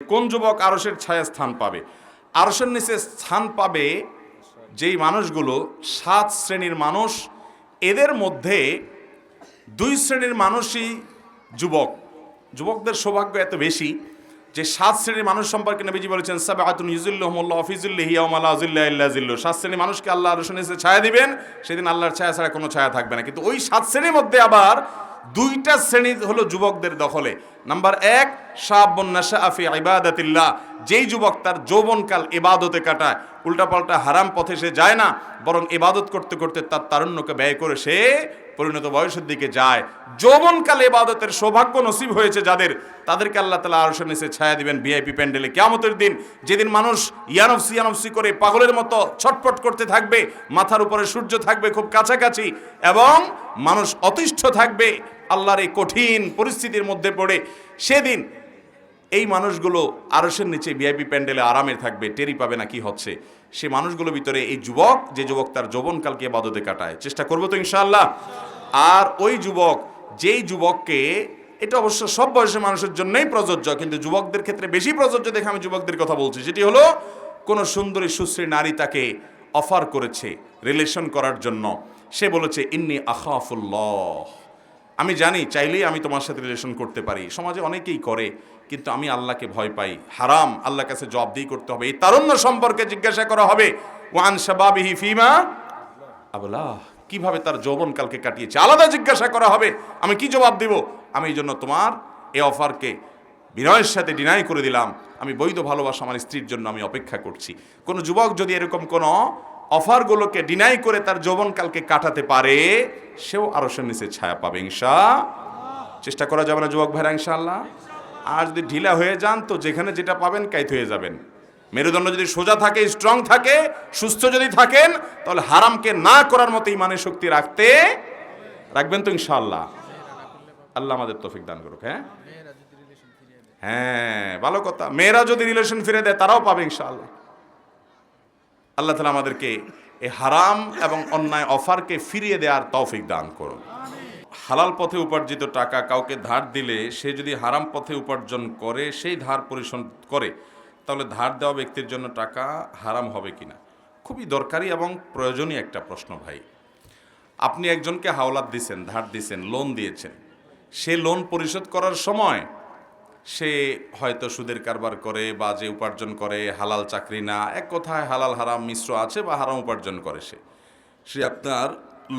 কোন যুবক আরসের ছায়া স্থান পাবে? আরসের নিচে স্থান পাবে যেই মানুষগুলো সাত শ্রেণির মানুষ। এদের মধ্যে দুই শ্রেণির মানুষই যুবক। যুবকদের সৌভাগ্য এত বেশি যে সাত শ্রেণির মানুষ সম্পর্কে নবীজি বলেছেন সাবে আতুন ইউজুল্লাহমুল্লাহ অফিজুল্লাহ ইয়ামাল্লাহ আজুল্লাহ ইল্লাহ জিল্লু সাত শ্রেণির মানুষকে আল্লাহ রসুন এসে ছায়া দিবেন, সেদিন আল্লাহর ছায়া ছাড়া কোনো ছায়া থাকবে না। কিন্তু ওই সাত শ্রেণির মধ্যে আবার দুইটা শ্রেণি হলো যুবকদের দখলে। নাম্বার এক শাহাবন্নাশা আফি ইবাদাতিল্লাহ। যেই যুবক তার যৌবনকাল এবাদতে কাটায়, উল্টাপাল্টা হারাম পথে সে যায় না, বরং এবাদত করতে করতে তার তারুণ্যকে ব্যয় করে সে পরিণত বয়সের দিকে যায়। যৌবনকালে ইবাদতের সৌভাগ্য নসিব হয়েছে যাদের। তাদেরকে আল্লাহ তালা আরও নিচে ছায়া দিবেন ভিআইপি প্যান্ডেলে। কেমতের দিন যেদিন মানুষ ইয়ানফসি ইয়ানফসি করে পাগলের মতো ছটফট করতে থাকবে, মাথার উপরে সূর্য থাকবে খুব কাছাকাছি এবং মানুষ অতিষ্ঠ থাকবে, আল্লাহর এই কঠিন পরিস্থিতির মধ্যে পড়ে, সেদিন এই মানুষগুলো আরসের নিচে ভিআইপি প্যান্ডেলে আরামে থাকবে টেরি পাবে না কি হচ্ছে। সে মানুষগুলোর ভিতরে এই যুবক, যে যুবক তার যৌবনকালকে বাদতে কাটায়। চেষ্টা করব তো ইনশাআল্লাহ। আর ওই যুবক, যেই যুবককে, এটা অবশ্য সব বয়সের মানুষের জন্যই প্রযোজ্য, কিন্তু যুবকদের ক্ষেত্রে বেশি প্রযোজ্য দেখে আমি যুবকদের কথা বলছি। যেটি হলো, কোনো সুন্দরী, সুশ্রী নারী তাকে অফার করেছে রিলেশন করার জন্য। সে বলেছে, ইন্নি আখাফুল্লাহ। আমি জানি, চাইলেই আমি তোমার সাথে রিলেশন করতে পারি। সমাজে অনেকেই করে, কিন্তু আমি আল্লাহকে ভয় পাই। হারাম, আল্লাহর কাছে জবাবদিহি করতে হবে। এই তারুণ্য সম্পর্কে জিজ্ঞাসা করা হবে। ওয়ান শাবাবিহি ফিমা আবলাহ। কীভাবে তার যৌবনকালকে কাটিয়েছে? আলাদা জিজ্ঞাসা করা হবে। আমি কি জবাব দেব? আমি এই জন্য তোমার এই অফারকে বিনয়ের সাথে ডিনাই করে দিলাম। আমি বৈধ ভালোবাসা আমার স্ত্রীর জন্য আমি অপেক্ষা করছি। কোনো যুবক যদি এরকম কোনো অফারগুলোকে ডিনাই করে তার যৌবনকালকে কাটাতে পারে, সেও আরও সে নিচে ছায়া পাবে ইনশা চেষ্টা করা যাবে না যুবক ভাইরা, ইনশাআল্লাহ। আর যদি ঢিলা হয়ে যান, তো যেখানে যেটা পাবেন কাইত হয়ে যাবেন। মেরুদণ্ড যদি সোজা থাকে স্ট্রং থাকে, সুস্থ যদি থাকেন, তাহলে হারামকে না করার মতো ইমানের শক্তি রাখতে রাখবেন তো ইনশাআল্লাহ। আল্লাহ আমাদের তৌফিক দান করুক হ্যাঁ? হ্যাঁ ভালো কথা। মেয়েরা যদি রিলেশন ফিরে দেয়, তারাও পাবে ইনশাআল্লাহ। আল্লাহ তালা আমাদেরকে এই হারাম এবং অন্যায় অফারকে ফিরিয়ে দেওয়ার তৌফিক দান করুন। হালাল পথে উপার্জিত টাকা কাউকে ধার দিলে, সে যদি হারাম পথে উপার্জন করে, সেই ধার পরিশোধ করে তাহলে ধার দেওয়া ব্যক্তির জন্য টাকা হারাম হবে কিনা? খুবই দরকারি এবং প্রয়োজনীয় একটা প্রশ্ন ভাই। আপনি একজনকে হাওলাত দিছেন, ধার দিছেন লোন দিয়েছেন। সে লোন পরিশোধ করার সময় সে হয়তো সুদের কারবার করে বা যে উপার্জন করে, হালাল চাকরি না, এক কথায় হালাল হারাম মিশ্র আছে বা হারাম উপার্জন করে সে। সে আপনার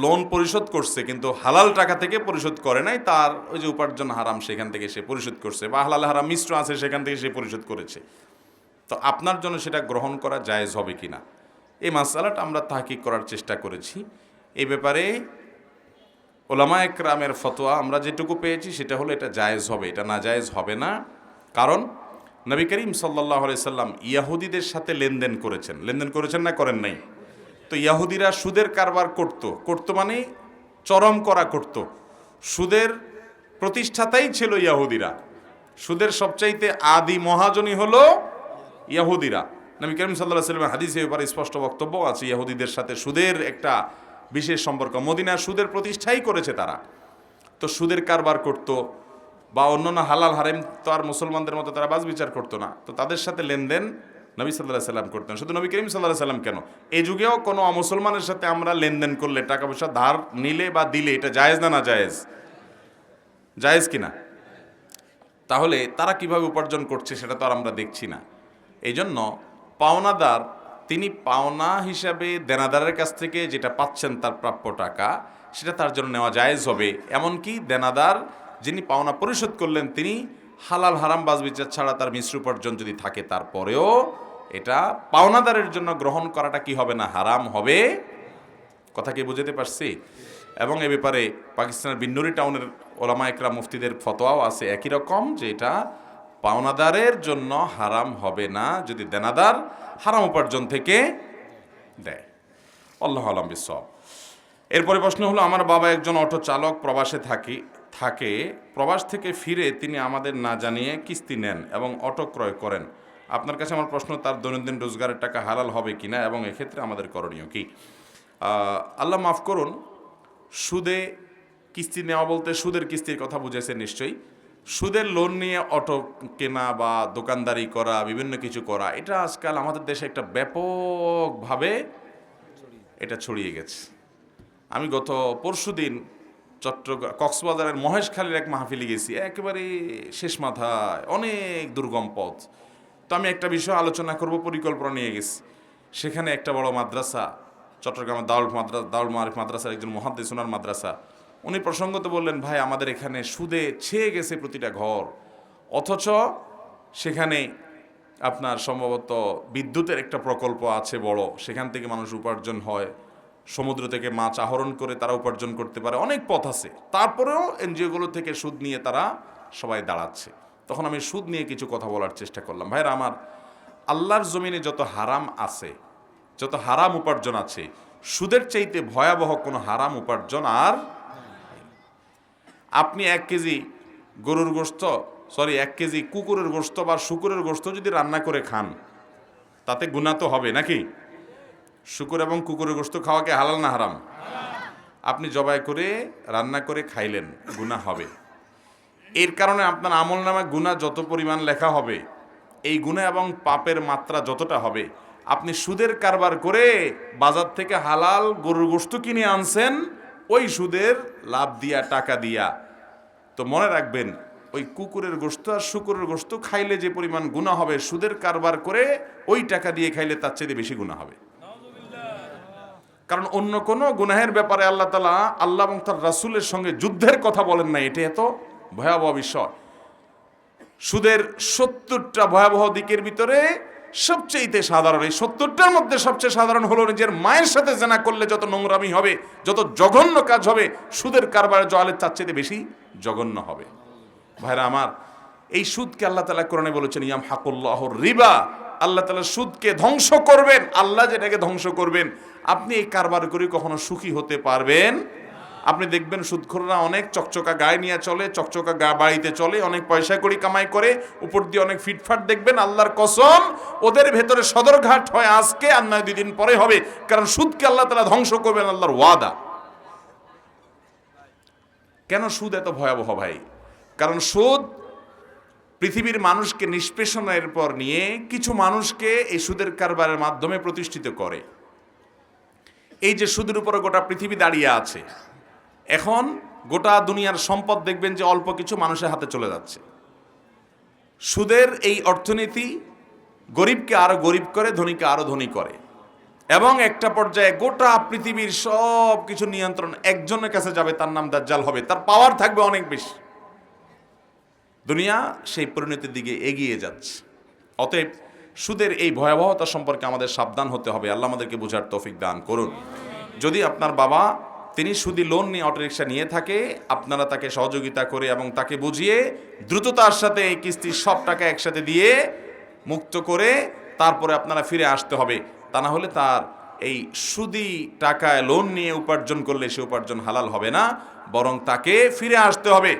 লোন পরিশোধ করছে কিন্তু হালাল টাকা থেকে পরিশোধ করে নাই, তার ওই যে উপার্জন হারাম সেখান থেকে সে পরিশোধ করছে বা হালাল হারাম মিশ্র আছে সেখান থেকে সে পরিশোধ করেছে। তো আপনার জন্য সেটা গ্রহণ করা জায়েজ হবে কিনা? এই মাসালাটা আমরা তাহকিক করার চেষ্টা করেছি। এই ব্যাপারে ওলামা একরামের ফতোয়া আমরা যেটুকু পেয়েছি, সেটা হলো এটা জায়েজ হবে, এটা না জায়েজ হবে না। কারণ নবী করিম সাল্লাহ সাল্লাম ইয়াহুদিদের সাথে লেনদেন করেছেন। লেনদেন করেছেন না করেন নাই? তো ইয়াহুদিরা সুদের কারবার করত। করত মানে চরম করা করত। সুদের প্রতিষ্ঠাতাই ছিল ইয়াহুদিরা। সুদের সবচাইতে আদি মহাজনী হলো ইয়াহুদিরা। নবী করিম সাল্লাহ সাল্লামের হাদিসে ব্যাপারে স্পষ্ট বক্তব্য আছে। ইয়াহুদিদের সাথে সুদের একটা বিশেষ সম্পর্ক। মদিনার সুদের প্রতিষ্ঠাই করেছে তারা। তো সুদের কারবার করত বা অন্যান্য হালাল হারেম তো আর মুসলমানদের মতো তারা বাজ বিচার করতো না। তো তাদের সাথে লেনদেন নবী সাল্লাহ সাল্লাম করতেন। শুধু নবী করিম সাল্লাহ সাল্লাম কেন? এই যুগেও কোনো অমুসলমানের সাথে আমরা লেনদেন করলে টাকা পয়সা ধার নিলে বা দিলে এটা জায়েজ না না জায়েজ? জায়েজ কিনা? তাহলে তারা কীভাবে উপার্জন করছে সেটা তো আর আমরা দেখছি না। এই জন্য পাওনাদার, তিনি পাওনা হিসাবে দেনাদারের কাছ থেকে যেটা পাচ্ছেন তার প্রাপ্য টাকা, সেটা তার জন্য নেওয়া জায়েজ হবে। এমনকি দেনাদার যিনি পাওনা পরিশোধ করলেন, তিনি হালাল হারাম বাজ বিচার ছাড়া তার মিশ্র উপার্জন যদি থাকে তারপরেও এটা পাওনাদারের জন্য গ্রহণ করাটা কি হবে না, হারাম হবে? কথা কি বুঝতে পারছি? এবং এ ব্যাপারে পাকিস্তানের বিন্নুরি টাউনের ওলামা একরা মুফতিদের ফতোয়াও আছে একই রকম, যে এটা পাওনাদারের জন্য হারাম হবে না, যদি দেনাদার হারাম উপার্জন থেকে দেয়। আল্লাহ আলম বিসব এরপরে প্রশ্ন হলো, আমার বাবা একজন অটো চালক, প্রবাসে থাকি, থাকে। প্রবাস থেকে ফিরে তিনি আমাদের না জানিয়ে কিস্তি নেন এবং অটো ক্রয় করেন। আপনার কাছে আমার প্রশ্ন, তার দৈনন্দিন রোজগারের টাকা হালাল হবে কিনা এবং এক্ষেত্রে আমাদের করণীয় কি? আল্লাহ মাফ করুন, সুদে কিস্তি নেওয়া বলতে সুদের কিস্তির কথা বুঝেছে নিশ্চয়ই। সুদের লোন নিয়ে অটো কেনা বা দোকানদারি করা, বিভিন্ন কিছু করা, এটা আজকাল আমাদের দেশে একটা ব্যাপকভাবে এটা ছড়িয়ে গেছে। আমি গত পরশু দিন চট্টগ্রাম কক্সবাজারের মহেশখালীর এক মাহফিলে গেছি, একেবারে শেষ মাথায়, অনেক দুর্গম পথ। তো আমি একটা বিষয় আলোচনা করব, পরিকল্পনা নিয়ে গেছি। সেখানে একটা বড় মাদ্রাসা, চট্টগ্রামের দাউল মাদ্রাসা দাউল মারিফ মাদ্রাসার একজন মহাদ্দেসোনার মাদ্রাসা। উনি প্রসঙ্গত বললেন, ভাই, আমাদের এখানে সুদে ছেয়ে গেছে প্রতিটা ঘর। অথচ সেখানে আপনার সম্ভবত বিদ্যুতের একটা প্রকল্প আছে বড়। সেখান থেকে মানুষ উপার্জন হয়। সমুদ্র থেকে মাছ আহরণ করে তারা উপার্জন করতে পারে। অনেক পথ আছে। তারপরেও এনজিওগুলো থেকে সুদ নিয়ে তারা সবাই দাঁড়াচ্ছে। তখন আমি সুদ নিয়ে কিছু কথা বলার চেষ্টা করলাম। ভাইরা আমার আল্লাহর জমিনে যত হারাম আছে, যত হারাম উপার্জন আছে, সুদের চাইতে ভয়াবহ কোনো হারাম উপার্জন আর আপনি এক কেজি গরুর গোস্ত সরি এক কেজি কুকুরের গোস্ত বা শুকুরের গোস্ত যদি রান্না করে খান, তাতে গুণা তো হবে নাকি? শুকুর এবং কুকুরের গোস্ত খাওয়াকে হালাল না হারাম? আপনি জবাই করে, রান্না করে খাইলেন গুণা হবে। এর কারণে আপনার আমল নামে গুণা যত পরিমাণ লেখা হবে, এই গুণা এবং পাপের মাত্রা যতটা হবে, আপনি সুদের কারবার করে বাজার থেকে হালাল গরুর গোস্ত কিনে আনছেন ওই সুদের লাভ দিয়া, টাকা দিয়া। তো মনে রাখবেন, ওই কুকুরের গোস্ত আর শুকুরের গোস্ত খাইলে যে পরিমাণ গুণা হবে, সুদের কারবার করে ওই টাকা দিয়ে খাইলে তার চেয়ে বেশি গুণা হবে। কারণ অন্য কোনো গুনাহের ব্যাপারে আল্লাহ তালা আল্লাহ এবং তার রাসুলের সঙ্গে যুদ্ধের কথা বলেন না এটা এত ভয়াবহ বিষয়। সুদের সত্তরটা ভয়াবহ দিকের ভিতরে সবচেয়েতে সাধারণ, এই সত্তরটার মধ্যে সবচেয়ে সাধারণ হলো নিজের মায়ের সাথে জানা করলে যত নোংরামি হবে, যত জঘন্য কাজ হবে, সুদের কারবারে জলের চেয়ে বেশি জঘন্য হবে। ভাইরা আমার, এই সুদকে আল্লাহ তালা কোরআনে বলেছেন ইয়াম হাকুল্লাহ রিবা। আল্লাহ তালা সুদকে ধ্বংস করবেন, আল্লাহ যেটাকে ধ্বংস করবেন, আপনি এই কারবার করে কখনো সুখী হতে পারবেন আপনি দেখবেন সুদখোররা অনেক চকচকা গায়ে নিয়ে চলে, চকচকা গা বাড়িতে চলে, অনেক পয়সা করি কামাই করে, উপর দিয়ে অনেক ফিটফাট দেখবেন, আল্লাহর কসম, ওদের ভেতরে সদরঘাট হয় আজকে আর নয় দুই দিন পরে হবে, কারণ সুদকে আল্লাহ তারা ধ্বংস করবেন আল্লাহর ওয়াদা। কেন সুদ এত ভয়াবহ ভাই? কারণ সুদ পৃথিবীর মানুষকে নিষ্পেষণের পর নিয়ে কিছু মানুষকে এই সুদের কারবারের মাধ্যমে প্রতিষ্ঠিত করে। এই যে সুদের উপরে গোটা পৃথিবী দাঁড়িয়ে আছে এখন গোটা দুনিয়ার সম্পদ দেখবেন যে অল্প কিছু মানুষের হাতে চলে যাচ্ছে। সুদের এই অর্থনীতি গরিবকে আরও গরিব করে, ধনীকে আরও ধনী করে। এবং একটা পর্যায়ে গোটা পৃথিবীর সব কিছু নিয়ন্ত্রণ একজনের কাছে যাবে, তার নাম দাজ্জাল হবে। তার পাওয়ার থাকবে অনেক বেশি। দুনিয়া সেই পরিণতির দিকে এগিয়ে যাচ্ছে। অতএব সুদের এই ভয়াবহতা সম্পর্কে আমাদের সাবধান হতে হবে। আল্লাহ আমাদেরকে বোঝার তৌফিক দান করুন। যদি আপনার বাবা তিনি সুদি লোন নিয়ে অটোরিকশা নিয়ে থাকে, আপনারা তাকে সহযোগিতা করে এবং তাকে বুঝিয়ে দ্রুততার সাথে এই কিস্তির সব টাকা একসাথে দিয়ে মুক্ত করে তারপরে আপনারা ফিরে আসতে হবে। তা না হলে তার এই সুদি টাকায় লোন নিয়ে উপার্জন করলে সে উপার্জন হালাল হবে না, বরং তাকে ফিরে আসতে হবে।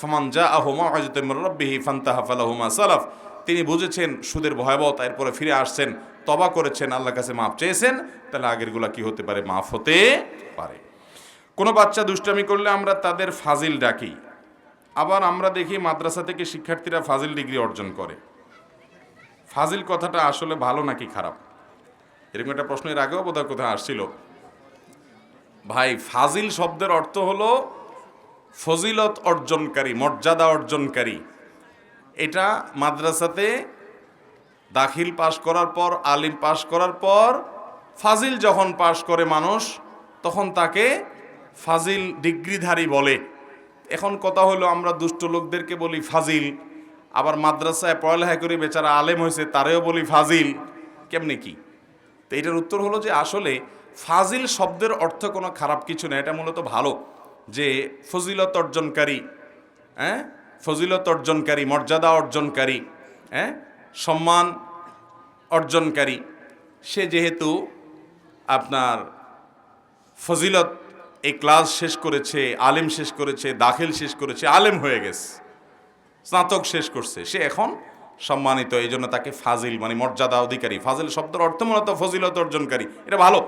ফমান আহমা সালাফ। তিনি বুঝেছেন সুদের ভয়াবহতা, এরপরে ফিরে আসছেন তবা করেছেন আল্লাহ কাছে মাফ চেয়েছেন, তাহলে আগেরগুলা কি হতে পারে? মাফ হতে পারে। কোনো বাচ্চা দুষ্টামি করলে আমরা তাদের ফাজিল ডাকি। আবার আমরা দেখি মাদ্রাসা থেকে শিক্ষার্থীরা ফাজিল ডিগ্রি অর্জন করে। ফাজিল কথাটা আসলে ভালো নাকি খারাপ? এরকম একটা প্রশ্ন এর আগেও বোধহয় কোথায় আসছিল। ভাই, ফাজিল শব্দের অর্থ হলো ফজিলত অর্জনকারী, মর্যাদা অর্জনকারী। এটা মাদ্রাসাতে দাখিল পাশ করার পর, আলিম পাশ করার পর, ফাজিল যখন পাশ করে মানুষ, তখন তাকে ফাজিল ডিগ্রিধারী বলে। এখন কথা হলো আমরা দুষ্ট লোকদেরকে বলি ফাজিল, আবার মাদ্রাসায় পড়ালেখা করে বেচারা আলেম হয়েছে, তারেও বলি ফাজিল। কেমনে কি? তো এটার উত্তর হলো যে আসলে ফাজিল শব্দের অর্থ কোনো খারাপ কিছু না, এটা মূলত ভালো। যে ফজিলত অর্জনকারী হ্যাঁ? ফজিলত অর্জনকারী, মর্যাদা অর্জনকারী হ্যাঁ? সম্মান অর্জনকারী। সে যেহেতু আপনার ফজিলত এই ক্লাস শেষ করেছে, আলেম শেষ করেছে, দাখিল শেষ করেছে, আলেম হয়ে গেছে। স্নাতক শেষ করছে। সে এখন সম্মানিত, এই জন্য তাকে ফাজিল মানে মর্যাদা অধিকারী। ফাজিল শব্দের অর্থ মূলত ফজিলত অর্জনকারী। এটা ভালো।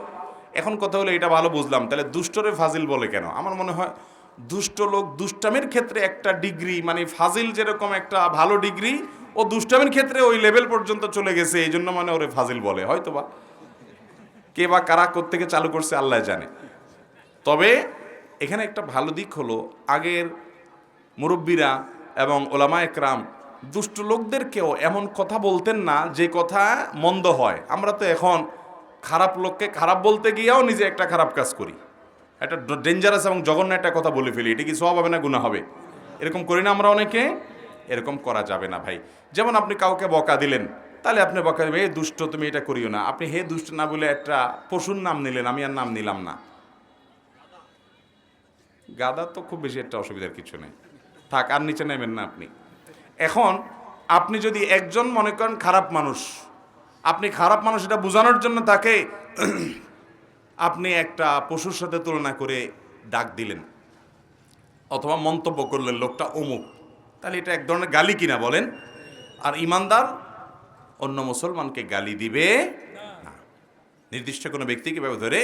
এখন কথা হলো, এটা ভালো বুঝলাম। তাহলে দুষ্টরে ফাজিল বলে কেন? আমার মনে হয় দুষ্ট লোক দুষ্টামির ক্ষেত্রে একটা ডিগ্রি মানে ফাজিল যেরকম একটা ভালো ডিগ্রি, ও দুষ্টামির ক্ষেত্রে ওই লেভেল পর্যন্ত চলে গেছে। এই জন্য মানে ওরে ফাজিল বলে হয়তো বা কে বা কারা থেকে চালু করছে, আল্লাহ জানে। তবে এখানে একটা ভালো দিক হলো আগের মুরব্বীরা এবং ওলামা একরাম দুষ্ট লোকদেরকেও এমন কথা বলতেন না যে কথা মন্দ হয়। আমরা তো এখন খারাপ লোককে খারাপ বলতে গিয়েও নিজে একটা খারাপ কাজ করি। একটা ডেঞ্জারাস এবং জঘন্য একটা কথা বলে ফেলি। এটা কি সব হবে না গুণা হবে? এরকম করি না আমরা অনেকে? এরকম করা যাবে না ভাই। যেমন আপনি কাউকে বকা দিলেন, তাহলে আপনি বকা দেবেন হে দুষ্ট, তুমি এটা করিও না। আপনি হে দুষ্ট না বলে একটা পশুর নাম নিলেন, আমি আর নাম নিলাম না। গাদা তো খুব বেশি একটা অসুবিধার কিছু নেই। থাক, আর নিচে নেবেন না আপনি। এখন আপনি যদি একজন মনে করেন খারাপ মানুষ, আপনি খারাপ মানুষ এটা বোঝানোর জন্য তাকে আপনি একটা পশুর সাথে তুলনা করে ডাক দিলেন, অথবা মন্তব্য করলেন, লোকটা অমুক, তাহলে এটা এক ধরনের গালি কিনা বলেন? আর ইমানদার অন্য মুসলমানকে গালি দিবে নির্দিষ্ট কোনো ব্যক্তিকে ধরে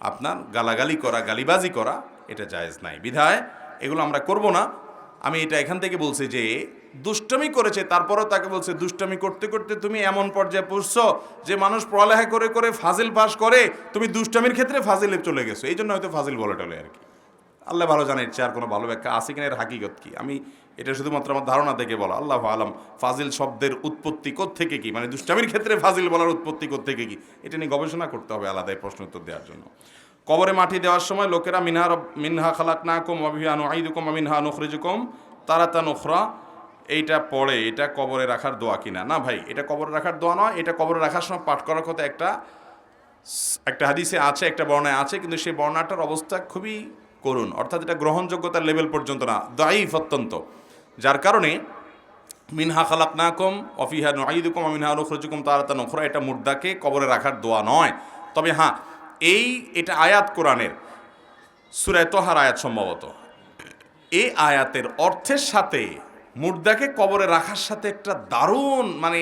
আপনার গালাগালি করা, গালিবাজি করা এটা জায়েজ নাই। বিধায় এগুলো আমরা করব না। আমি এটা এখান থেকে বলছি যে, দুষ্টমি করেছে, তারপরও তাকে বলছে, দুষ্টমি করতে করতে তুমি এমন পর্যায়ে পড়ছো যে মানুষ পড়ালেখা করে করে ফাজিল পাস করে তুমি দুষ্টমির ক্ষেত্রে ফাজিলে চলে গেছো। এই জন্য হয়তো ফাজিল বলে টলে আর কি। আল্লাহ ভালো জানে ইচ্ছে আর কোনো ভালো ব্যাখ্যা আছে কিনা, এর হাকিগত কি? আমি এটা শুধুমাত্র আমার ধারণা থেকে বলা, আল্লাহ আলম, ফাজিল শব্দের উৎপত্তি থেকে কি? মানে দুষ্টামির ক্ষেত্রে ফাজিল বলার উৎপত্তি থেকে কি? এটা নিয়ে গবেষণা করতে হবে আলাদাই প্রশ্ন উত্তর দেওয়ার জন্য। কবরে মাটি দেওয়ার সময় লোকেরা, মিনহা মিনহা খালাক না কম অভিহানু আইদুকম মিনহা নখরিজুকম তারাতা নখরা এইটা পড়ে, এটা কবরে রাখার দোয়া কিনা? না ভাই, এটা কবরে রাখার দোয়া নয়, এটা কবরে রাখার সময় পাঠ করার কথা একটা একটা হাদিসে আছে, একটা বর্ণায় আছে, কিন্তু সেই বর্ণাটার অবস্থা খুবই করুণ। অর্থাৎ এটা গ্রহণযোগ্যতার লেভেল পর্যন্ত না দায়ীফ অত্যন্ত। যার কারণে, মিনহা খালাক না কম অফিহা নঈদুকম মিনহা নখরজুকুম তারাতা নখরা এটা মুর্দাকে কবরে রাখার দোয়া নয়। তবে হ্যাঁ এই এটা আয়াত কোরআনের সুরায় তোহার আয়াত সম্ভবত। এই আয়াতের অর্থের সাথে মুর্দাকে কবরে রাখার সাথে একটা দারুণ মানে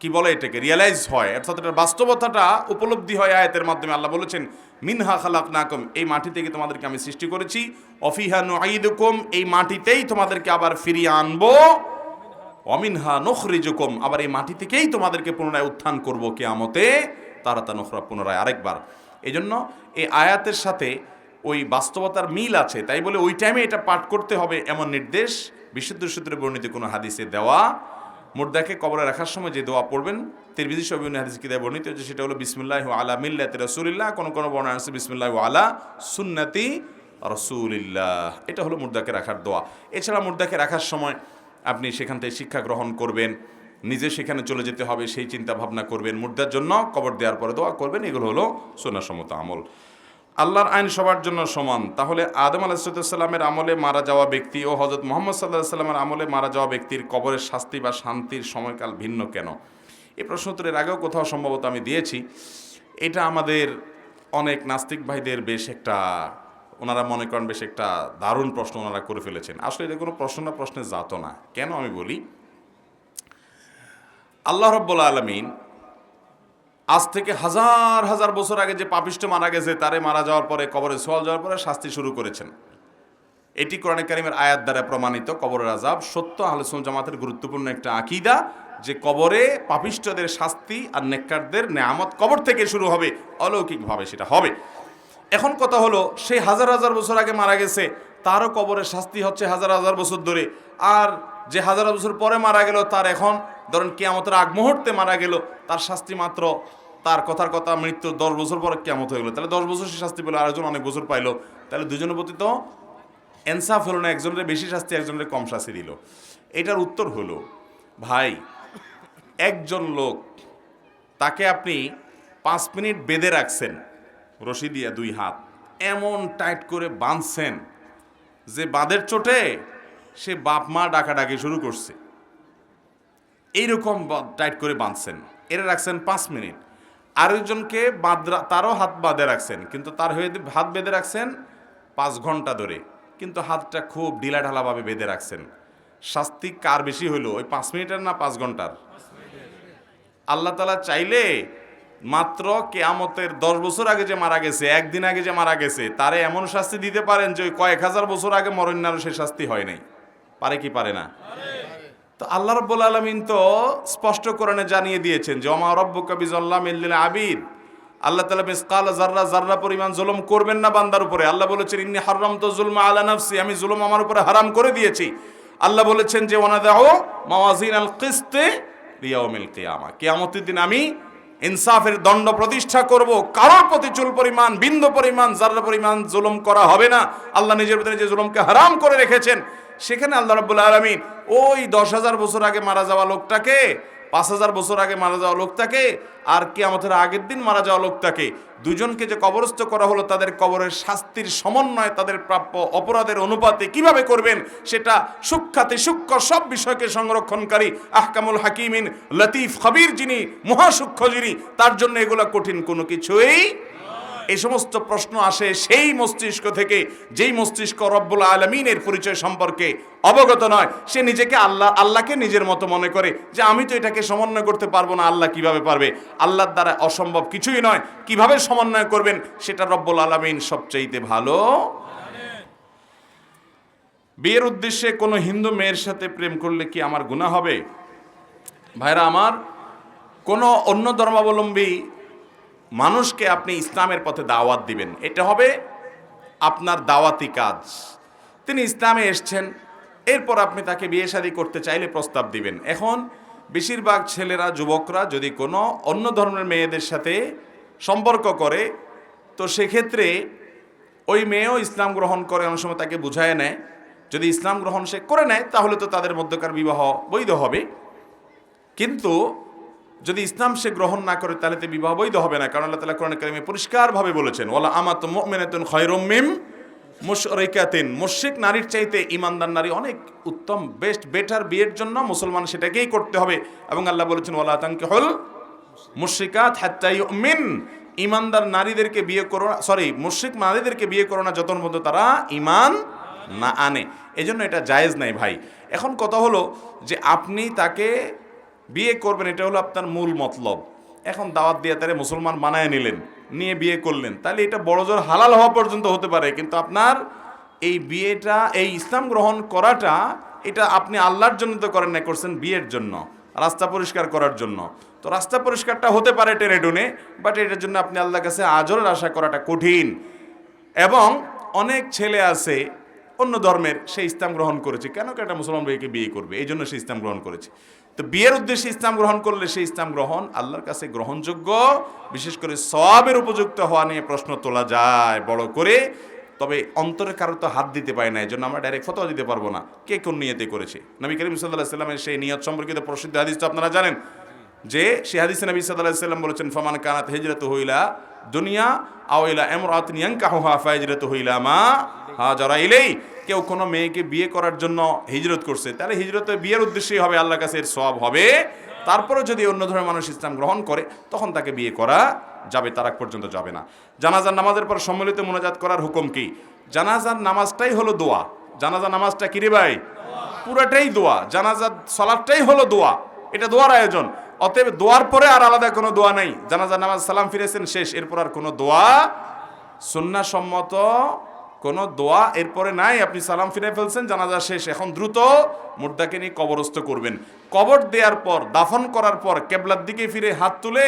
কি বলে এটাকে রিয়েলাইজ হয়। অর্থাৎ এটার বাস্তবতাটা উপলব্ধি হয় আয়াতের মাধ্যমে। আল্লাহ বলেছেন, মিনহা খালাক নাকম এই মাটি থেকে তোমাদেরকে আমি সৃষ্টি করেছি। অফিহা নুআইদুকুম এই মাটিতেই তোমাদেরকে আবার ফিরিয়ে আনব। অমিনহা নখরিজুকুম আবার এই মাটি থেকেই তোমাদেরকে পুনরায় উত্থান করব কেয়ামতে। তারা তা নখরা পুনরায় আরেকবার। এই জন্য এই আয়াতের সাথে ওই বাস্তবতার মিল আছে। তাই বলে ওই টাইমে এটা পাঠ করতে হবে এমন নির্দেশ। বিশুদ্ধ সূত্রে বর্ণিত কোনো হাদিসে দেওয়া। মুর্দাকে কবরে রাখার সময় যে দোয়া পড়বেন তিরবিজি সবিন হাদিস কিদায় বর্ণিত হচ্ছে সেটা হলো বিসমুল্লাহ আলা মিল্লাতি রসুলিল্লাহ। কোনো কোনো বর্ণনা আছে বিসমুল্লাহ আলা সুন্নাতি রসুলিল্লাহ। এটা হলো মুর্দাকে রাখার দোয়া। এছাড়া মুর্দাকে রাখার সময় আপনি সেখান থেকে শিক্ষা গ্রহণ করবেন। নিজে সেখানে চলে যেতে হবে, সেই চিন্তা ভাবনা করবেন। মুর্দার জন্য কবর দেওয়ার পরে দোয়া করবেন, এগুলো হলো সোনাসম্মত আমল। আল্লাহর আইন সবার জন্য সমান। তাহলে আদম আলাহিসাল্লামের আমলে মারা যাওয়া ব্যক্তি ও হজরত মোহাম্মদ সাল্লাহ সাল্লামের আমলে মারা যাওয়া ব্যক্তির কবরের শাস্তি বা শান্তির সময়কাল ভিন্ন কেন? এই প্রশ্ন উত্তরের আগেও কোথাও সম্ভবত আমি দিয়েছি। এটা আমাদের অনেক নাস্তিক ভাইদের বেশ একটা, ওনারা মনে করেন বেশ একটা দারুণ প্রশ্ন ওনারা করে ফেলেছেন। আসলে এটা কোনো প্রশ্ন না প্রশ্নে জাত না। কেন আমি বলি? আল্লাহ রব্বুল আলমিন আজ থেকে হাজার হাজার বছর আগে যে পাপিষ্ট মারা গেছে, তারে মারা যাওয়ার পরে, কবরে সোয়াল যাওয়ার পরে শাস্তি শুরু করেছেন। এটি কোরআনে কারিমের আয়াত দ্বারা প্রমাণিত, কবরের আজাব সত্য আহলসুল জামাতের গুরুত্বপূর্ণ একটা আকিদা যে কবরে পাপিষ্টদের শাস্তি আর নেককারদের নেয়ামত কবর থেকে শুরু হবে, অলৌকিকভাবে সেটা হবে। এখন কথা হলো সেই হাজার হাজার বছর আগে মারা গেছে, তারও কবরের শাস্তি হচ্ছে হাজার হাজার বছর ধরে, আর যে হাজার বছর পরে মারা গেল, তার এখন ধরেন কেয়ামতের আগ মুহূর্তে মারা গেল, তার শাস্তি মাত্র, তার কথার কথা মৃত্যু দশ বছর পরে কেমত হয়ে গেলো। তাহলে দশ বছর সে শাস্তি পেল, আরেকজন অনেক বছর পাইলো। তাহলে দুজনের প্রতি তো এনসাফ হলো না, একজনের বেশি শাস্তি, একজনের কম শাস্তি দিল। এটার উত্তর হলো, ভাই, একজন লোক, তাকে আপনি পাঁচ মিনিট বেঁধে রাখছেন, রশি দিয়ে দুই হাত, এমন টাইট করে বাঁধছেন, যে বাঁধের চোটে সে বাপ মা ডাকাডাকি শুরু করছে। এইরকম টাইট করে বাঁধছেন। এরা রাখছেন পাঁচ মিনিট। আরেকজনকে বাঁধরা তারও হাত বাঁধে রাখছেন, কিন্তু তার হয়ে হাত বেঁধে রাখছেন পাঁচ ঘণ্টা ধরে। কিন্তু হাতটা খুব ঢিলাঢালাভাবে বেঁধে রাখছেন। শাস্তি কার বেশি হইল, ওই পাঁচ মিনিটের না পাঁচ ঘণ্টার? আল্লাহ তালা চাইলে মাত্র কেয়ামতের দশ বছর আগে যে মারা গেছে, একদিন আগে যে মারা গেছে, তারে এমন শাস্তি দিতে পারেন যে ওই কয়েক হাজার বছর আগে মরণারও সে শাস্তি হয় নাই। পারে কি পারে না? তো আল্লাহ রব্বুল আলমিন তো স্পষ্ট করণে জানিয়ে দিয়েছেন যে অমা রব্বু কবিজল্লাহ মিল্লিল আবিদ আল্লাহ তালা মিসকাল জাররা জাররা পরিমাণ জুলুম করবেন না বান্দার উপরে। আল্লাহ বলেছেন, ইন্নি হারাম তো জুলমা আলা নাফসি। আমি জুলুম আমার উপরে হারাম করে দিয়েছি। আল্লাহ বলেছেন যে ওনা দেহ মাওয়াজিন আল কিস্তে রিয়াউমিল কিয়ামা। কিয়ামতের দিন আমি ইনসাফের দণ্ড প্রতিষ্ঠা করব। কারোর প্রতি চুল পরিমাণ, বিন্দু পরিমাণ জাররা পরিমাণ জুলুম করা হবে না, আল্লাহ নিজের ভিতরে যে জুলুমকে হারাম করে রেখেছেন সেখানে আল্লাহ রাব্বুল আলমিন ওই দশ হাজার বছর আগে মারা যাওয়া লোকটাকে, পাঁচ হাজার বছর আগে মারা যাওয়া লোকটাকে আর কি আমাদের আগের দিন মারা যাওয়া লোকটাকে দুজনকে যে কবরস্থ করা হলো তাদের কবরের শাস্তির সমন্বয় তাদের প্রাপ্য অপরাধের অনুপাতে কীভাবে করবেন সেটা সুখ্যাতি সূক্ষ্ম সব বিষয়কে সংরক্ষণকারী আহকামুল হাকিমিন, লতিফ খবির যিনি, মহাসূক্ষ্ম যিনি, তার জন্য এগুলো কঠিন কোনো কিছুই এই সমস্ত প্রশ্ন আসে সেই মস্তিষ্ক থেকে, যেই মস্তিষ্ক রব্বুল আলমিনের পরিচয় সম্পর্কে অবগত নয়, সে নিজেকে আল্লাহ, আল্লাহকে নিজের মতো মনে করে যে আমি তো এটাকে সমন্বয় করতে পারব না, আল্লাহ কীভাবে পারবে? আল্লাহর দ্বারা অসম্ভব কিছুই নয়। কীভাবে সমন্বয় করবেন? সেটা রব্বুল আলমিন সবচাইতে ভালো বিয়ের উদ্দেশ্যে কোনো হিন্দু মেয়ের সাথে প্রেম করলে কি আমার গুণা হবে? ভাইরা আমার, কোনো অন্য ধর্মাবলম্বী মানুষকে আপনি ইসলামের পথে দাওয়াত দিবেন। এটা হবে আপনার দাওয়াতি কাজ। তিনি ইসলামে এসছেন, এরপর আপনি তাকে বিয়ে শাদী করতে চাইলে প্রস্তাব দিবেন। এখন বেশিরভাগ ছেলেরা, যুবকরা যদি কোনো অন্য ধর্মের মেয়েদের সাথে সম্পর্ক করে, তো সেক্ষেত্রে ওই মেয়েও ইসলাম গ্রহণ করে, অনেক সময় তাকে বুঝায় নেয়। যদি ইসলাম গ্রহণ সে করে নেয়, তাহলে তো তাদের মধ্যকার বিবাহ বৈধ হবে। কিন্তু যদি ইসলাম সে গ্রহণ না করে, তাহলে তো বিবাহ বৈধ হবে না। কারণ আল্লাহ তালা কোরআন কারিমে পরিষ্কারভাবে বলেছেন ওলা আমাত মুমিনাতুন খয়রুম মিম মুশরিকাতিন। মুশরিক নারীর চাইতে ইমানদার নারী অনেক উত্তম, বেস্ট, বেটার বিয়ের জন্য মুসলমান সেটাকেই করতে হবে। এবং আল্লাহ বলেছেন ওলা আতঙ্কে হল মুশরিকাত হাত্তা ইউমিন। ইমানদার নারীদেরকে বিয়ে করো সরি মুশরিক নারীদেরকে বিয়ে করো না যতন মধ্যে তারা ইমান না আনে। এজন্য এটা জায়েজ নাই ভাই। এখন কথা হলো যে আপনি তাকে বিয়ে করবেন, এটা হলো আপনার মূল মতলব। এখন দাওয়াত দিয়ে তারে মুসলমান মানায় নিলেন, নিয়ে বিয়ে করলেন, তাহলে এটা বড় জোর হালাল হওয়া পর্যন্ত হতে পারে, কিন্তু আপনার এই বিয়েটা, এই ইসলাম গ্রহণ করাটা, এটা আপনি আল্লাহর জন্য তো করেন না করছেন বিয়ের জন্য, রাস্তা পরিষ্কার করার জন্য। তো রাস্তা পরিষ্কারটা হতে পারে টেনেডুনে বাট এটার জন্য আপনি আল্লাহর কাছে আজরের আশা করাটা কঠিন। এবং অনেক ছেলে আছে, অন্য ধর্মের, সে ইসলাম গ্রহণ করেছে, কেন কেন একটা মুসলমান ভাইকে বিয়ে করবে? এই জন্য সে ইসলাম গ্রহণ করেছে। তো বিয়ের উদ্দেশ্যে ইসলাম গ্রহণ করলে সেই ইসলাম গ্রহণ আল্লাহর কাছে গ্রহণযোগ্য। বিশেষ করে সবের উপযুক্ত হওয়া নিয়ে প্রশ্ন তোলা যায় বড় করে। তবে অন্তরে কারও তো হাত দিতে পারে না এই জন্য আমরা ডাইরেক্ট ফতোয়া দিতে পারব না। কে কোন নিয়তে করেছে? নবী করিম সাল্লাহ সাল্লামের সেই নিয়ত সম্পর্কিত প্রসিদ্ধ হাদিস তো আপনারা জানেন যে সে হাদিসে নবী সাল্লাহ সাল্লাম বলেছেন, ফমান কানাত হিজরত হইলা দুনিয়া আওইলা এমরাত নিয়াঙ্কাহুহা ফাইজরত হইলা মা হা যারা ইলেই কেউ কোনো মেয়েকে বিয়ে করার জন্য হিজরত করছে, তাহলে হিজরতে বিয়ের উদ্দেশ্যেই হবে আল্লাহ কাছে এর সব হবে। তারপরে যদি অন্য ধরনের মানুষ ইসলাম গ্রহণ করে, তখন তাকে বিয়ে করা যাবে, তারাক পর্যন্ত যাবে না। জানাজার নামাজের পর সম্মিলিত মোনাজাত করার হুকুম কি? জানাজার নামাজটাই হলো দোয়া। জানাজা নামাজটা কিরে ভাই? পুরাটাই দোয়া। জানাজার সলাদটাই হলো দোয়া। এটা দোয়ার আয়োজন। অতএব দোয়ার পরে আর আলাদা কোনো দোয়া নাই। জানাজা নামাজ সালাম ফিরেছেন, শেষ। এরপর আর কোনো দোয়া সুন্না সম্মত কোনো দোয়া এরপরে নাই, আপনি সালাম ফিরে ফেলছেন, জানাজা শেষ। এখন দ্রুত মুর্দাকে নিয়ে কবরস্থ করবেন। কবর দেওয়ার পর, দাফন করার পর, কেবলার দিকে ফিরে হাত তুলে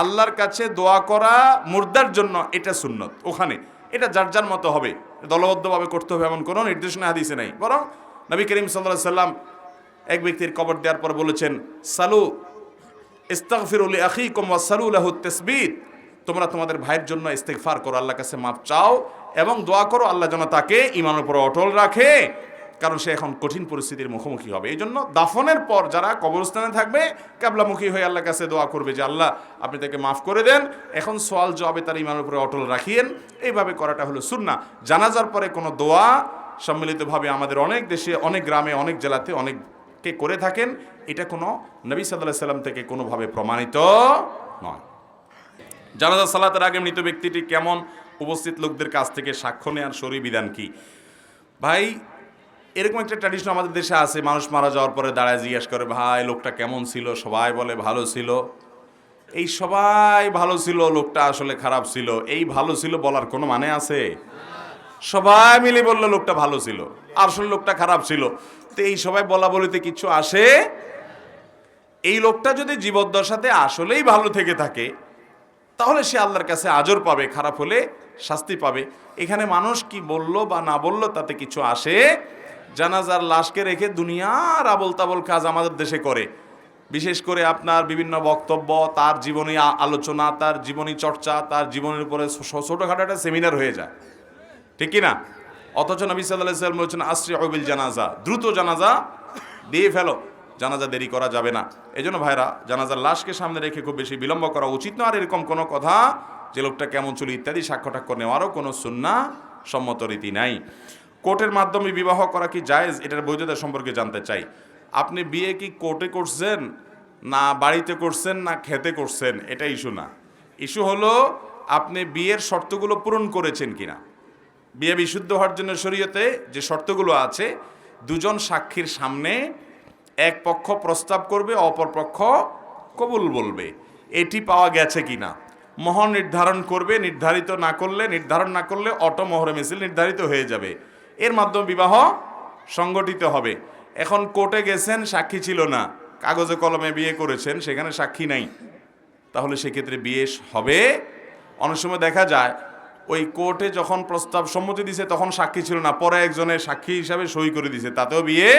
আল্লাহর কাছে দোয়া করা মুর্দার জন্য এটা সুন্নত। ওখানে এটা যার যার মতো হবে। দলবদ্ধভাবে করতে হবে এমন কোনো নির্দেশনা হাদিসে নাই। বরং নবী করিম সাল্লাহ সাল্লাম এক ব্যক্তির কবর দেওয়ার পর বলেছেন, সালু ইস্তাগফিরুল আখিকুম ওয়া সালু লাহু তাসবিত। তোমরা তোমাদের ভাইয়ের জন্য ইস্তেগফার করো, আল্লাহর কাছে মাপ চাও। এবং দোয়া করো আল্লাহ যেন তাকে ইমানের উপর অটল রাখে, কারণ সে এখন কঠিন পরিস্থিতির মুখোমুখি হবে। এই জন্য দাফনের পর যারা কবরস্থানে থাকবে কাবলামুখী হয়ে আল্লাহর কাছে দোয়া করবে যে, আল্লাহ, আপনি তাকে মাফ করে দেন। এখন সোয়াল জবাবে তার ইমানের উপরে অটল রাখিয়েন। এইভাবে করাটা হলো সুন্না জানাজার পরে কোনো দোয়া সম্মিলিতভাবে আমাদের অনেক দেশে, অনেক গ্রামে, অনেক জেলাতে অনেককে করে থাকেন। এটা কোনো নবী সাল্লাহ সাল্লাম থেকে কোনোভাবে প্রমাণিত নয়। জানাজা, সালাতের আগে মৃত ব্যক্তিটি কেমন উপস্থিত লোকদের কাছ থেকে সাক্ষ্য নেওয়ার শরী বিধান কি? ভাই, এরকম একটা ট্র্যাডিশন আমাদের দেশে আছে, মানুষ মারা যাওয়ার পরে দাঁড়ায় জিজ্ঞেস করে, ভাই, লোকটা কেমন ছিল? সবাই বলে ভালো ছিল। এই সবাই ভালো ছিল, লোকটা আসলে খারাপ ছিল। এই ভালো ছিল বলার কোনো মানে আছে? সবাই মিলে বলল, লোকটা ভালো ছিল। আসলে লোকটা খারাপ ছিল। তো এই সবাই বলা বলিতে কিছু আসে? এই লোকটা যদি জীবদ্দশাতে আসলেই ভালো থেকে থাকে, তাহলে সে আল্লাহর কাছে আজর পাবে, খারাপ হলে শাস্তি পাবে। এখানে মানুষ কি বলল বা না বলল তাতে কিছু আসে? জানাজার লাশকে রেখে দুনিয়ার আবল তাবল কাজ আমাদের দেশে করে। বিশেষ করে আপনার বিভিন্ন বক্তব্য, তার জীবনী আলোচনা, তার জীবনী চর্চা, তার জীবনের উপরে ছোটোখাটো একটা সেমিনার হয়ে যায়। ঠিক না অথচ নবী সাল্লাহ সাল্লাম বলছেন আশ্রী অবিল জানাজা। দ্রুত জানাজা দিয়ে ফেলো। জানাজা দেরি করা যাবে না। এই জন্য ভাইরা জানাজার লাশকে সামনে রেখে খুব বেশি বিলম্ব করা উচিত না আর এরকম কোনো কথা, যে লোকটা কেমন ছিল ইত্যাদি সাক্ষ্য টাক্ষ্য নেওয়ারও কোনো সুন্না সম্মত রীতি নাই। কোর্টের মাধ্যমে বিবাহ করা কি জায়েজ? এটার বৈধতা সম্পর্কে জানতে চাই। আপনি বিয়ে কি কোর্টে করছেন? না বাড়িতে করছেন? না খেতে করছেন? এটা ইস্যু না। ইস্যু হলো, আপনি বিয়ের শর্তগুলো পূরণ করেছেন কিনা? বিয়ে বিশুদ্ধ হওয়ার জন্য শরীয়তে যে শর্তগুলো আছে, দুজন সাক্ষীর সামনে এক পক্ষ প্রস্তাব করবে, অপর পক্ষ কবুল বলবে। এটি পাওয়া গেছে কিনা? মোহর নির্ধারণ করবে, নির্ধারিত না করলে, নির্ধারণ না করলে অটো মোহরে মিছিল নির্ধারিত হয়ে যাবে। এর মাধ্যমে বিবাহ সংগঠিত হবে। এখন কোর্টে গেছেন, সাক্ষী ছিল না। কাগজে কলমে বিয়ে করেছেন, সেখানে সাক্ষী নাই। তাহলে সেক্ষেত্রে বিয়ে হবে। অনেক সময় দেখা যায়, ওই কোর্টে যখন প্রস্তাব সম্মতি দিছে, তখন সাক্ষী ছিল না। পরে একজনের সাক্ষী হিসাবে সই করে দিছে। তাতেও বিয়ে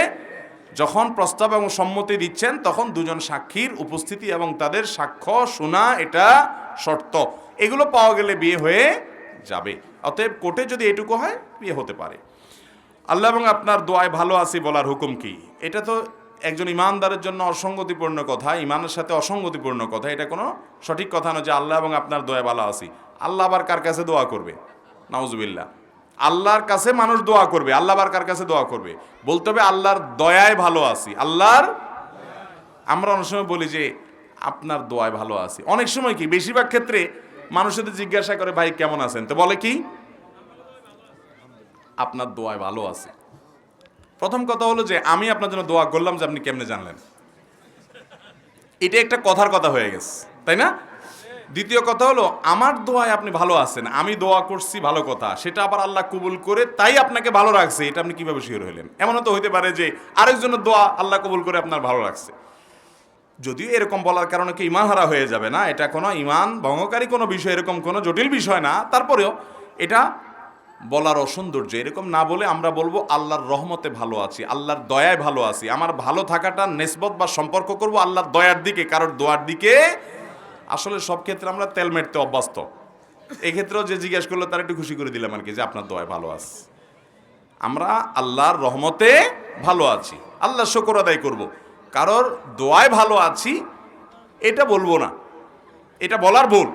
যখন প্রস্তাব এবং সম্মতি দিচ্ছেন, তখন দুজন সাক্ষীর উপস্থিতি এবং তাদের সাক্ষ্য, শোনা, এটা শর্ত। এগুলো পাওয়া গেলে বিয়ে হয়ে যাবে। অতএব কোর্টে যদি এটুকু হয়, বিয়ে হতে পারে। আল্লাহ এবং আপনার দোয়ায় ভালো আছি বলার হুকুম কি? এটা তো একজন ইমানদারের জন্য অসঙ্গতিপূর্ণ কথা, ইমানের সাথে অসঙ্গতিপূর্ণ কথা। এটা কোনো সঠিক কথা নয় যে আল্লাহ এবং আপনার দোয়ায় ভালো আছি। আল্লাহ আবার কার কাছে দোয়া করবে? নাউজুবিল্লাহ। আল্লাহর কাছে মানুষ দোয়া করবে, আল্লাহ কার কাছে দোয়া করবে? বলতে হবে আল্লাহর দয়ায় ভালো আছি। আল্লাহর আমরা অনেক সময় বলি যে, আপনার দোয়ায় ভালো আছি। অনেক সময় কি, বেশিরভাগ ক্ষেত্রে মানুষের জিজ্ঞাসা করে, ভাই, কেমন আছেন? তো বলে কি, আপনার দোয়ায় ভালো আছে। প্রথম কথা হলো যে, আমি আপনার জন্য দোয়া করলাম যে, আপনি কেমনে জানলেন? এটা একটা কথার কথা হয়ে গেছে, তাই না? দ্বিতীয় কথা হলো, আমার দোয়ায় আপনি ভালো আছেন, আমি দোয়া করছি, ভালো কথা। সেটা আবার আল্লাহ কবুল করে তাই আপনাকে ভালো রাখছে, এটা আপনি কীভাবে শিওর হলেন? এমনও তো হইতে পারে যে আরেকজনের দোয়া আল্লাহ কবুল করে আপনার ভালো রাখছে। যদিও এরকম বলার কারণে কি ইমান হারা হয়ে যাবে না? এটা কোনো ইমান ভঙ্গকারী কোনো বিষয়, এরকম কোনো জটিল বিষয় না। তারপরেও এটা বলার অসৌন্দর্য, এরকম না বলে আমরা বলব আল্লাহর রহমতে ভালো আছি, আল্লাহর দয়ায় ভালো আছি। আমার ভালো থাকাটা, নেসবত বা সম্পর্ক করব আল্লাহর দয়ার দিকে, কারোর দোয়ার দিকে আসলে সব ক্ষেত্রে আমরা তেল মেটতে অভ্যস্ত। এক্ষেত্রেও যে জিজ্ঞেস করল, তার একটু খুশি করে দিলাম আর কি, যে আপনার দয়ায় ভালো আছে। আমরা আল্লাহর রহমতে ভালো আছি। আল্লাহ শকর আদায় করব। কারোর দোয়ায় ভালো আছি, এটা বলব না। এটা বলার ভুল।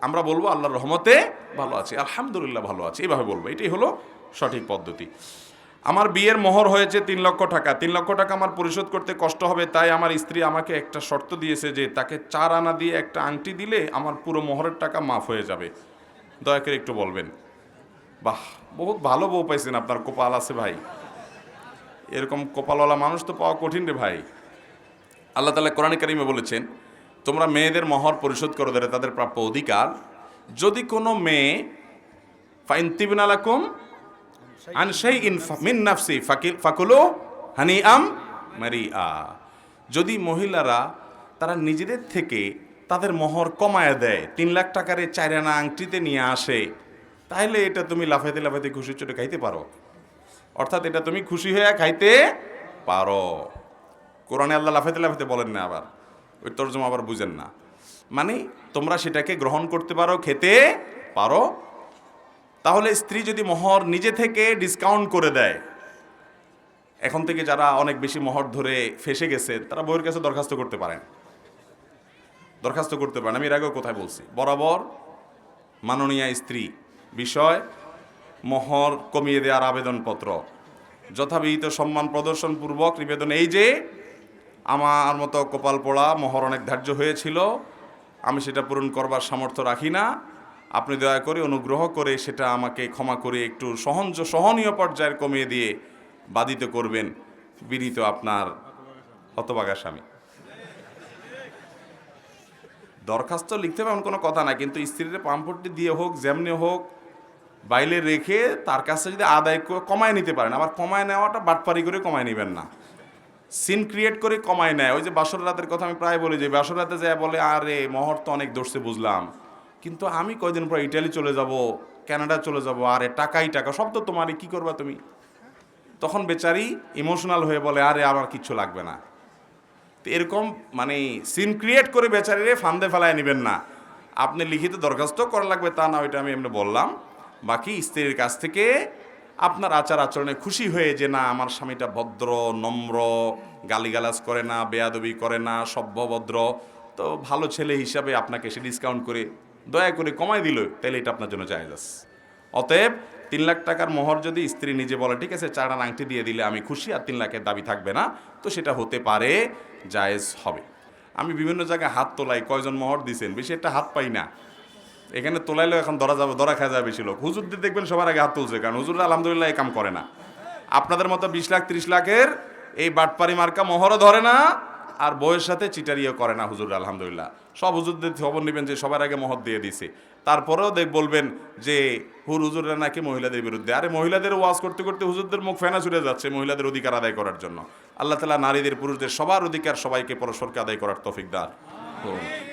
আমরা বলব, আল্লাহর রহমতে ভালো আছি, আলহামদুলিল্লাহ ভালো আছি। এভাবে বলব। এটাই হলো সঠিক পদ্ধতি। আমার বিয়ের মোহর হয়েছে তিন লক্ষ টাকা। তিন লক্ষ টাকা আমার পরিশোধ করতে কষ্ট হবে, তাই আমার স্ত্রী আমাকে একটা শর্ত দিয়েছে যে তাকে চার আনা দিয়ে একটা আংটি দিলে আমার পুরো মোহরের টাকা মাফ হয়ে যাবে। দয়া করে একটু বলবেন। বাহ, বহুত ভালো বউ পাইছেন আপনার কপাল আছে ভাই। এরকম কপালওয়ালা মানুষ তো পাওয়া কঠিন রে ভাই। আল্লাহ তালা কোরআন কারিমে বলেছেন, তোমরা মেয়েদের মহর পরিশোধ করো ধরে তাদের প্রাপ্য অধিকার। যদি কোনো মেয়ে ফাইন তিবিনালাকুম আন সেই ইন মিন নাফসি ফাকিল হানি আম মারি আ যদি মহিলারা তারা নিজেদের থেকে তাদের মহর কমায় দেয়, তিন লাখ টাকার চার আনা আংটিতে নিয়ে আসে, তাহলে এটা তুমি লাফাইতে লাফাইতে খুশি চোটে খাইতে পারো। অর্থাৎ এটা তুমি খুশি হয়ে খাইতে পারো। কোরআনে আল্লাহ লাফাইতে লাফাইতে বলেন না আবার, ওই তর্জমা আবার বুঝেন না। মানে তোমরা সেটাকে গ্রহণ করতে পারো, খেতে পারো তাহলে স্ত্রী যদি মোহর নিজে থেকে ডিসকাউন্ট করে দেয়, এখন থেকে যারা অনেক বেশি মোহর ধরে ফেসে গেছে, তারা বইয়ের কাছে দরখাস্ত করতে পারেন দরখাস্ত করতে পারেন আমি এর আগেও কোথায় বলছি? বরাবর মাননীয়া স্ত্রী বিষয় মোহর কমিয়ে দেওয়ার আবেদনপত্র, যথাবিহিত সম্মান প্রদর্শনপূর্বক নিবেদন। এই যে আমার মতো কপাল পোড়া মোহর অনেক ধার্য হয়েছিল, আমি সেটা পূরণ করবার সামর্থ্য রাখি না। আপনি দয়া করে অনুগ্রহ করে সেটা আমাকে ক্ষমা করে একটু সহঞ্জ সহনীয় পর্যায়ের কমিয়ে দিয়ে বাধিত করবেন, বিনীত আপনার হতবাগা স্বামী। দরখাস্ত লিখতে হবে এমন কোনো কথা না কিন্তু স্ত্রীর পাম্পটি দিয়ে হোক, যেমনি হোক, বাইরে রেখে তার কাছে যদি আদায় কমায় নিতে পারেন, আবার কমায় নেওয়াটা বাটপারি করে কমায় নেবেন না। সিন ক্রিয়েট করে কমায় নেয়। ওই যে বাসর রাতের কথা আমি প্রায় বলি যে, বাসর রাতে যায় বলে, আরে, মহর তো অনেক দোষে বুঝলাম। কিন্তু আমি কয়দিন পর ইটালি চলে যাব, কানাডা চলে যাব, আরে টাকাই টাকা, সব তো তোমারই, কি করবা তুমি? তখন বেচারি ইমোশনাল হয়ে বলে, আরে আমার কিচ্ছু লাগবে না। তো এরকম মানে সিন ক্রিয়েট করে বেচারিরে ফান্দে ফেলায় নেবেন না। আপনি লিখিত দরখাস্ত করা লাগবে, তা না, ওইটা আমি এমনি বললাম। বাকি স্ত্রীর কাছ থেকে আপনার আচার আচরণে খুশি হয়ে যে, না, আমার স্বামীটা ভদ্র, নম্র, গালিগালাজ করে না, বেয়াদবি করে না সভ্যভদ্র তো ভালো ছেলে হিসাবে আপনাকে সে ডিসকাউন্ট করে দয়া করে কমাই দিল তাহলে এটা আপনার জন্য জায়েজ। অতএব তিন লাখ টাকার মোহর যদি স্ত্রী নিজে বলে, ঠিক আছে, চার আংটি দিয়ে দিলে আমি খুশি আর তিন লাখের দাবি থাকবে না, তো সেটা হতে পারে, জায়েজ হবে। আমি বিভিন্ন জায়গায় হাত তোলাই, কয়জন মোহর দিছেন? বেশি একটা হাত পাই না। এখানে তোলাইলেও এখন ধরা যাবে, ধরা খাওয়া যাবে বেশি লোক। হুজুরদের দেখবেন সবার আগে হাত তুলছে, কারণ হুজুররা আলহামদুলিল্লাহ এই কাম করে না। আপনাদের মতো বিশ লাখ, ত্রিশ লাখের এই বাটপারি মার্কা মোহরও ধরে না, আর বইয়ের সাথে চিটারিও করে না হুজুর আলহামদুলিল্লাহ। সব হুজুরদের খবর নেবেন যে সবার আগে মহৎ দিয়ে দিছে। তারপরেও দেখ বলবেন যে, হুর হুজুররা নাকি মহিলাদের বিরুদ্ধে? আরে মহিলাদের ওয়াজ করতে করতে হুজুরদের মুখ ফেনা ছুটে যাচ্ছে মহিলাদের অধিকার আদায় করার জন্য। আল্লাহ তালা নারীদের, পুরুষদের সবার অধিকার সবাইকে পরস্পরকে আদায় করার তফিক দার করুন।